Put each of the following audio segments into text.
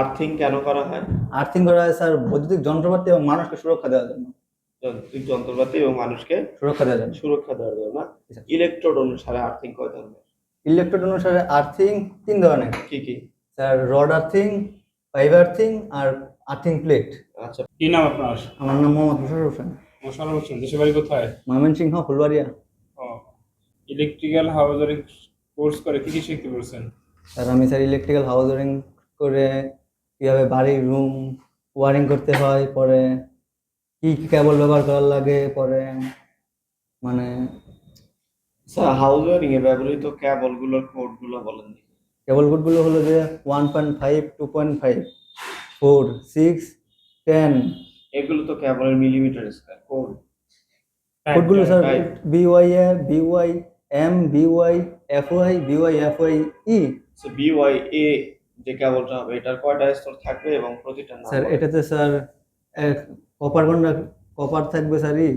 Earthing কেন করা হয়? আর্থিং করা হয় স্যার বৈদ্যুতিক যন্ত্রপাতি এবং মানুষকে সুরক্ষা দেওয়ার জন্য। যান্ত্রিক যন্ত্রপাতি এবং মানুষকে সুরক্ষা দেওয়ার জন্য। সুরক্ষা দেওয়ার জন্য ইলেকট্রোড অনুসারে আর্থিং কয় ধরনের? ইলেকট্রোড অনুসারে আর্থিং তিন ধরনের। কি কি? Sir rod earthing pipe earthing আর আর্থিং প্লেট। আচ্ছা। কি নাম আপনার? আমার নাম মোহাম্মদ মুশারফ হোসেন। মশাল হোসেন দেশের বাড়ি কোথায়? ময়মনসিংহ ফুলবাড়িয়া। ও ইলেকট্রিক্যাল হাউজারিং কোর্স করে কি কি শিখতে পারছেন? স্যার আমি স্যার ইলেকট্রিক্যাল হাউস ওয়ারিং করে কীভাবে বাড়ির রুম ওয়ারিং করতে হয় পরে কি কি কেবল ব্যবহার করার লাগে পরে মানে স্যার হাউস ওয়ারিং এ ব্যবহৃত কেবলগুলোর কোডগুলো বলেন। কেবল কোডগুলো হলো যে one point five two point five four six ten এগুলো তো কেবলের millimetre square code কোডগুলো sir. B Y A B Y M B Y F Y B Y F Y E so B Y A যে কেবলটা হবে এটার কয়টা স্তর থাকবে এবং প্রতিটা স্যার এটাতে স্যার কপার কন্ডা কপার থাকবে স্যার ই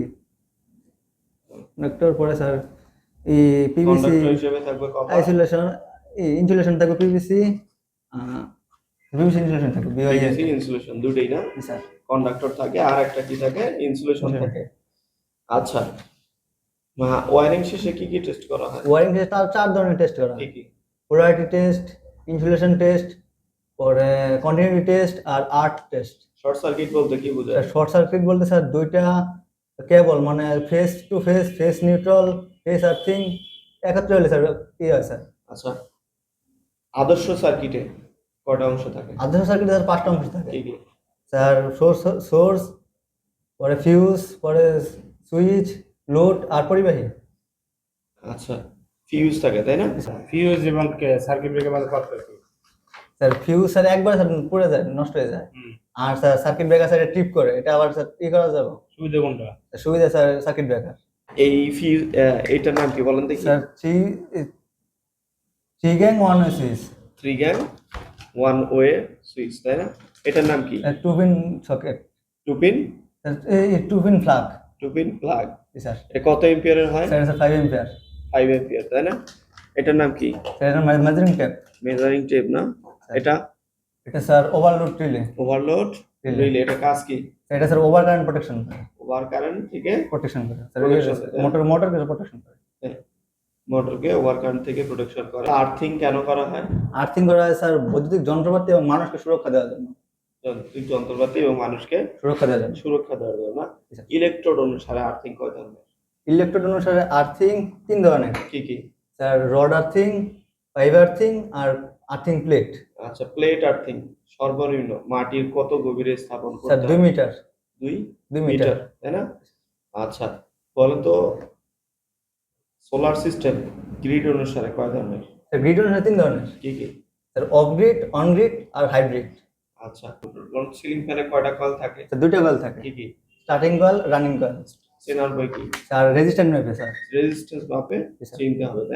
কন্ডাক্টর পরে স্যার ই পিভিসি কন্ডাক্টর হিসেবে থাকবে কপার। আইসোলেশন ইনসুলেশন থাকবে পিভিসি পিভিসি ইনসুলেশন থাকবে পিভিসি ইনসুলেশন দুটেই না? স্যার। কন্ডাক্টর থাকে আর একটা কি থাকে? ইনসুলেশন থাকে। আচ্ছা ওয়ারিং শেষে কি কি টেস্ট করা হয়? ওয়ারিং আর চার ধরনের টেস্ট করা হয়। কি কি? পোলারিটি টেস্ট ইনসুলেশন টেস্ট পরে কন্টিনিউটি টেস্ট আর আর্ট টেস্ট শর্ট সার্কিট বলতে কি বোঝায়? শর্ট সার্কিট বলতে স্যার দুইটা কেবল মানে phase to phase phase neutral phase earthing একত্রে হলে স্যার কি হয় স্যার। আচ্ছা আদর্শ সার্কিটে কটা অংশ থাকে? আদর্শ সার্কিটে স্যার পাঁচটা অংশ থাকে। স্যার সোর্স সোর্স পরে ফিউজ পরে সুইচ লোড আর পরিবাহী। আচ্ছা। ফিউজ থাকে তাই না? ফিউজ এবং সার্কিট ব্রেকার মাঝে পার্থক্য কি? স্যার ফিউজ স্যার একবার স্যার পুড়ে যায় নষ্ট হয়ে যায়। আর sir circuit breaker sir trip করে এটা আবার স্যার ই করা যাবে। সুবিধা কোনটা? সুবিধা স্যার সার্কিট ব্রেকার এই ফিউজ এইটার নাম কি বলেন দেখি। Sir three three gang one way switch three gang one way switch তাই না? এটার নাম কি? Two pin socket two pin two pin plug two pin plug sir এ কত এম্পিয়ারের হয়? Sir sir five ampere five ampere তাই না? এটার নাম কি? মেজারিং ট্যাপ মেজারিং টেপ না? এটা? এটা sir overload relay overload. Relay এটা কাজ কি? এটা sir over current protection over current থেকে প্রোটেকশন করে। স্যার মোটর মোটর করে প্রোটেকশন করে। মোটরকে ওভার কারেন্ট থেকে প্রোটেকশন করে। আর্থিং কেন করা হয়? আর্থিং করা হয় স্যার বৈদ্যুতিক যন্ত্রপাতি এবং মানুষকে সুরক্ষা দেওয়ার জন্য। যান্ত্রিক যন্ত্রপাতি এবং মানুষকে সুরক্ষা দেওয়ার জন্য। সুরক্ষা দেওয়ার জন্য ইলেকট্রোড অনুসারে আর্থিং কয় ধরনের? ইলেকট্রোড অনুসারে আর্থিং তিন ধরনের। কি কি? Sir rod earthing pipe earthing আর আর্থিং প্লেট আচ্ছা প্লেট আর্থিং সর্বনিম্ন মাটির কত গভীরে স্থাপন স্যার করতে দুই হবে? মিটার। দুই দুই মিটার। তাই না? আচ্ছা বলেন তো সোলার সিস্টেম গ্রিড অনুসারে কয় ধরনের? স্যার গ্রিড অনুসারে তিন ধরনের। কি কি? Sir off grid on grid R hybrid আচ্ছা সিলিং ফ্যানে কয়টা কয়েল থাকে? স্যার দুইটা কয়েল থাকে। কি কি? Starting coil running coil. চেনার বই কি স্যার রেজিস্ট্যান্ট মেপে স্যার রেজিস্ট্যান্স মাপে জি স্যার। চিনতে হবে তাই